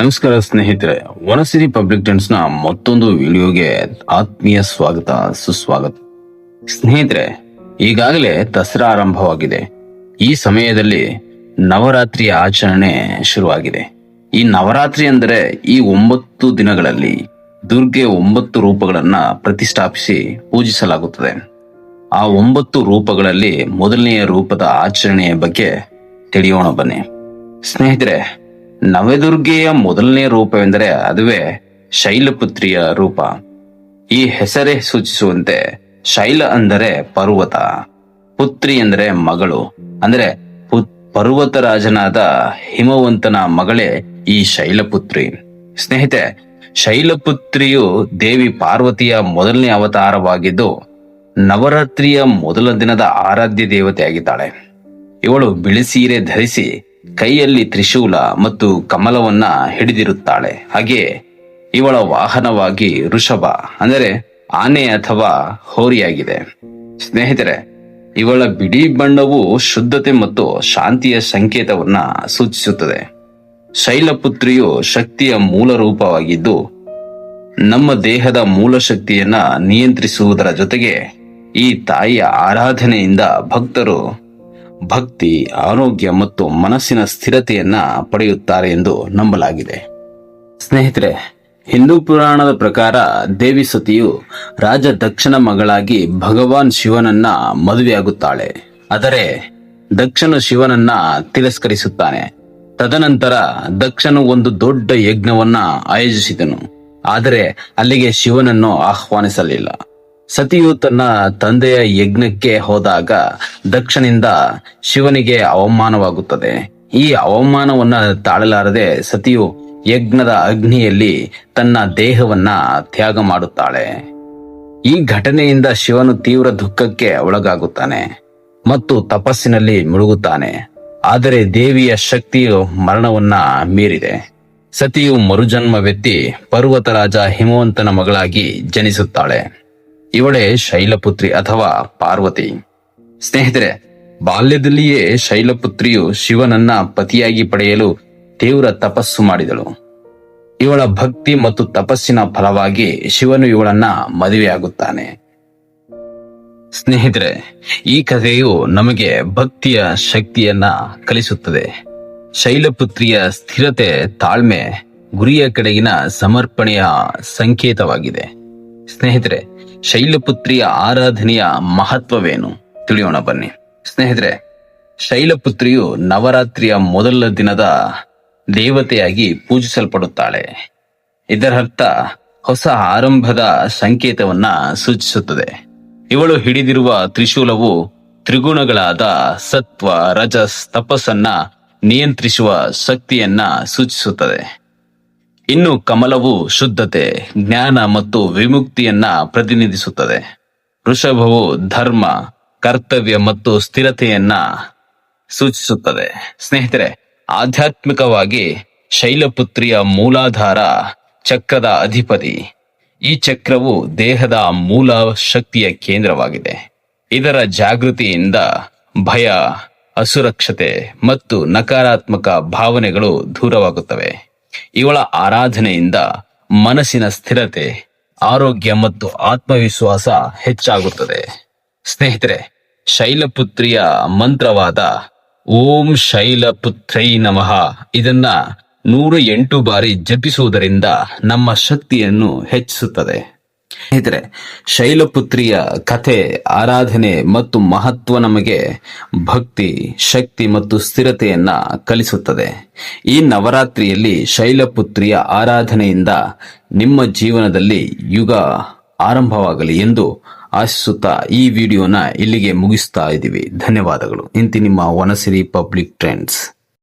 ನಮಸ್ಕಾರ ಸ್ನೇಹಿತರೆ, ವನಸಿರಿ ಪಬ್ಲಿಕ್ ಟೆನ್ಸ್ನ ಮತ್ತೊಂದು ವಿಡಿಯೋಗೆ ಆತ್ಮೀಯ ಸ್ವಾಗತ, ಸುಸ್ವಾಗತ. ಸ್ನೇಹಿತರೆ, ಈಗಾಗಲೇ ದಸರಾ ಆರಂಭವಾಗಿದೆ. ಈ ಸಮಯದಲ್ಲಿ ನವರಾತ್ರಿಯ ಆಚರಣೆ ಶುರುವಾಗಿದೆ. ಈ ನವರಾತ್ರಿ ಅಂದರೆ ಈ ಒಂಬತ್ತು ದಿನಗಳಲ್ಲಿ ದುರ್ಗೆ ಒಂಬತ್ತು ರೂಪಗಳನ್ನ ಪ್ರತಿಷ್ಠಾಪಿಸಿ ಪೂಜಿಸಲಾಗುತ್ತದೆ. ಆ ಒಂಬತ್ತು ರೂಪಗಳಲ್ಲಿ ಮೊದಲನೆಯ ರೂಪದ ಆಚರಣೆಯ ಬಗ್ಗೆ ತಿಳಿಯೋಣ ಬನ್ನಿ. ಸ್ನೇಹಿತರೆ ನವದುರ್ಗೆಯ ಮೊದಲನೇ ರೂಪವೆಂದರೆ ಅದುವೇ ಶೈಲಪುತ್ರಿಯ ರೂಪ. ಈ ಹೆಸರೇ ಸೂಚಿಸುವಂತೆ ಶೈಲ ಅಂದರೆ ಪರ್ವತ, ಪುತ್ರಿ ಎಂದರೆ ಮಗಳು. ಅಂದರೆ ಪರ್ವತ ಪರ್ವತರಾಜನಾದ ಹಿಮವಂತನ ಮಗಳೇ ಈ ಶೈಲಪುತ್ರಿ. ಸ್ನೇಹಿತೆ ಶೈಲಪುತ್ರಿಯು ದೇವಿ ಪಾರ್ವತಿಯ ಮೊದಲನೇ ಅವತಾರವಾಗಿದ್ದು, ನವರಾತ್ರಿಯ ಮೊದಲ ದಿನದ ಆರಾಧ್ಯ ದೇವತೆಯಾಗಿದ್ದಾಳೆ. ಇವಳು ಬಿಳಿ ಸೀರೆ ಧರಿಸಿ ಕೈಯಲ್ಲಿ ತ್ರಿಶೂಲ ಮತ್ತು ಕಮಲವನ್ನ ಹಿಡಿದಿರುತ್ತಾಳೆ. ಹಾಗೆ ಇವಳ ವಾಹನವಾಗಿ ಋಷಭ, ಅಂದರೆ ಆನೆ ಅಥವಾ ಹೋರಿಯಾಗಿದೆ. ಸ್ನೇಹಿತರೆ, ಇವಳ ಬಿಡಿ ಬಣ್ಣವು ಶುದ್ಧತೆ ಮತ್ತು ಶಾಂತಿಯ ಸಂಕೇತವನ್ನ ಸೂಚಿಸುತ್ತದೆ. ಶೈಲಪುತ್ರಿಯು ಶಕ್ತಿಯ ಮೂಲ ರೂಪವಾಗಿದ್ದು, ನಮ್ಮ ದೇಹದ ಮೂಲ ಶಕ್ತಿಯನ್ನ ನಿಯಂತ್ರಿಸುವುದರ ಜೊತೆಗೆ ಈ ತಾಯಿಯ ಆರಾಧನೆಯಿಂದ ಭಕ್ತರು ಭಕ್ತಿ, ಆರೋಗ್ಯ ಮತ್ತು ಮನಸ್ಸಿನ ಸ್ಥಿರತೆಯನ್ನ ಪಡೆಯುತ್ತಾರೆ ಎಂದು ನಂಬಲಾಗಿದೆ. ಸ್ನೇಹಿತರೆ, ಹಿಂದೂ ಪುರಾಣದ ಪ್ರಕಾರ ದೇವಿ ಸತಿಯು ರಾಜ ದಕ್ಷನ ಮಗಳಾಗಿ ಭಗವಾನ್ ಶಿವನನ್ನ ಮದುವೆಯಾಗುತ್ತಾಳೆ. ಆದರೆ ದಕ್ಷನು ಶಿವನನ್ನ ತಿರಸ್ಕರಿಸುತ್ತಾನೆ. ತದನಂತರ ದಕ್ಷನು ಒಂದು ದೊಡ್ಡ ಯಜ್ಞವನ್ನ ಆಯೋಜಿಸಿದನು. ಆದರೆ ಅಲ್ಲಿಗೆ ಶಿವನನ್ನು ಆಹ್ವಾನಿಸಲಿಲ್ಲ. ಸತಿಯು ತನ್ನ ತಂದೆಯ ಯಜ್ಞಕ್ಕೆ ಹೋದಾಗ ದಕ್ಷನಿಂದ ಶಿವನಿಗೆ ಅವಮಾನವಾಗುತ್ತದೆ. ಈ ಅವಮಾನವನ್ನ ತಾಳಲಾರದೆ ಸತಿಯು ಯಜ್ಞದ ಅಗ್ನಿಯಲ್ಲಿ ತನ್ನ ದೇಹವನ್ನ ತ್ಯಾಗ ಮಾಡುತ್ತಾಳೆ. ಈ ಘಟನೆಯಿಂದ ಶಿವನು ತೀವ್ರ ದುಃಖಕ್ಕೆ ಒಳಗಾಗುತ್ತಾನೆ ಮತ್ತು ತಪಸ್ಸಿನಲ್ಲಿ ಮುಳುಗುತ್ತಾನೆ. ಆದರೆ ದೇವಿಯ ಶಕ್ತಿಯು ಮರಣವನ್ನ ಮೀರಿದೆ. ಸತಿಯು ಮರುಜನ್ಮವೆತ್ತಿ ಪರ್ವತರಾಜ ಹಿಮವಂತನ ಮಗಳಾಗಿ ಜನಿಸುತ್ತಾಳೆ. ಇವಳೇ ಶೈಲಪುತ್ರಿ ಅಥವಾ ಪಾರ್ವತಿ. ಸ್ನೇಹಿತರೆ, ಬಾಲ್ಯದಲ್ಲಿಯೇ ಶೈಲಪುತ್ರಿಯು ಶಿವನನ್ನ ಪತಿಯಾಗಿ ಪಡೆಯಲು ತೀವ್ರ ತಪಸ್ಸು ಮಾಡಿದಳು. ಇವಳ ಭಕ್ತಿ ಮತ್ತು ತಪಸ್ಸಿನ ಫಲವಾಗಿ ಶಿವನು ಇವಳನ್ನ ಮದುವೆಯಾಗುತ್ತಾನೆ. ಸ್ನೇಹಿತರೆ, ಈ ಕಥೆಯು ನಮಗೆ ಭಕ್ತಿಯ ಶಕ್ತಿಯನ್ನ ಕಲಿಸುತ್ತದೆ. ಶೈಲಪುತ್ರಿಯ ಸ್ಥಿರತೆ ತಾಳ್ಮೆ ಗುರಿಯ ಕಡೆಗಿನ ಸಮರ್ಪಣೆಯ ಸಂಕೇತವಾಗಿದೆ. ಸ್ನೇಹಿತರೆ ಶೈಲಪುತ್ರಿಯ ಆರಾಧನೆಯ ಮಹತ್ವವೇನು? ತಿಳಿಯೋಣ ಬನ್ನಿ. ಸ್ನೇಹಿತರೆ, ಶೈಲಪುತ್ರಿಯು ನವರಾತ್ರಿಯ ಮೊದಲ ದಿನದ ದೇವತೆಯಾಗಿ ಪೂಜಿಸಲ್ಪಡುತ್ತಾಳೆ. ಇದರರ್ಥ, ಹೊಸ ಆರಂಭದ ಸಂಕೇತವನ್ನ ಸೂಚಿಸುತ್ತದೆ. ಇವಳು ಹಿಡಿದಿರುವ ತ್ರಿಶೂಲವು ತ್ರಿಗುಣಗಳಾದ ಸತ್ವ, ರಜಸ್, ತಪಸ್ಸನ್ನ ನಿಯಂತ್ರಿಸುವ ಶಕ್ತಿಯನ್ನ ಸೂಚಿಸುತ್ತದೆ. ಇನ್ನು ಕಮಲವು ಶುದ್ಧತೆ, ಜ್ಞಾನ ಮತ್ತು ವಿಮುಕ್ತಿಯನ್ನ ಪ್ರತಿನಿಧಿಸುತ್ತದೆ. ವೃಷಭವು ಧರ್ಮ, ಕರ್ತವ್ಯ ಮತ್ತು ಸ್ಥಿರತೆಯನ್ನ ಸೂಚಿಸುತ್ತದೆ. ಸ್ನೇಹಿತರೆ, ಆಧ್ಯಾತ್ಮಿಕವಾಗಿ ಶೈಲಪುತ್ರಿಯ ಮೂಲಾಧಾರ ಚಕ್ರದ ಅಧಿಪತಿ. ಈ ಚಕ್ರವು ದೇಹದ ಮೂಲ ಶಕ್ತಿಯ ಕೇಂದ್ರವಾಗಿದೆ. ಇದರ ಜಾಗೃತಿಯಿಂದ ಭಯ, ಅಸುರಕ್ಷತೆ ಮತ್ತು ನಕಾರಾತ್ಮಕ ಭಾವನೆಗಳು ದೂರವಾಗುತ್ತವೆ. ಇವಳ ಆರಾಧನೆಯಿಂದ ಮನಸ್ಸಿನ ಸ್ಥಿರತೆ, ಆರೋಗ್ಯ ಮತ್ತು ಆತ್ಮವಿಶ್ವಾಸ ಹೆಚ್ಚಾಗುತ್ತದೆ. ಸ್ನೇಹಿತರೆ, ಶೈಲಪುತ್ರಿಯ ಮಂತ್ರವಾದ ಓಂ ಶೈಲಪುತ್ರೈ ನಮಃ ಇದನ್ನ ನೂರ ಎಂಟು ಬಾರಿ ಜಪಿಸುವುದರಿಂದ ನಮ್ಮ ಶಕ್ತಿಯನ್ನು ಹೆಚ್ಚಿಸುತ್ತದೆ. ಸ್ನೇಹಿತರೆ, ಶೈಲಪುತ್ರಿಯ ಕಥೆ, ಆರಾಧನೆ ಮತ್ತು ಮಹತ್ವ ನಮಗೆ ಭಕ್ತಿ, ಶಕ್ತಿ ಮತ್ತು ಸ್ಥಿರತೆಯನ್ನ ಕಲಿಸುತ್ತದೆ. ಈ ನವರಾತ್ರಿಯಲ್ಲಿ ಶೈಲಪುತ್ರಿಯ ಆರಾಧನೆಯಿಂದ ನಿಮ್ಮ ಜೀವನದಲ್ಲಿ ಯುಗ ಆರಂಭವಾಗಲಿ ಎಂದು ಆಶಿಸುತ್ತಾ ಈ ವಿಡಿಯೋನ ಇಲ್ಲಿಗೆ ಮುಗಿಸ್ತಾ ಇದ್ದೀವಿ. ಧನ್ಯವಾದಗಳು. ಇಂತಿ ನಿಮ್ಮ ವನಸಿರಿ ಪಬ್ಲಿಕ್ ಟ್ರೆಂಡ್ಸ್.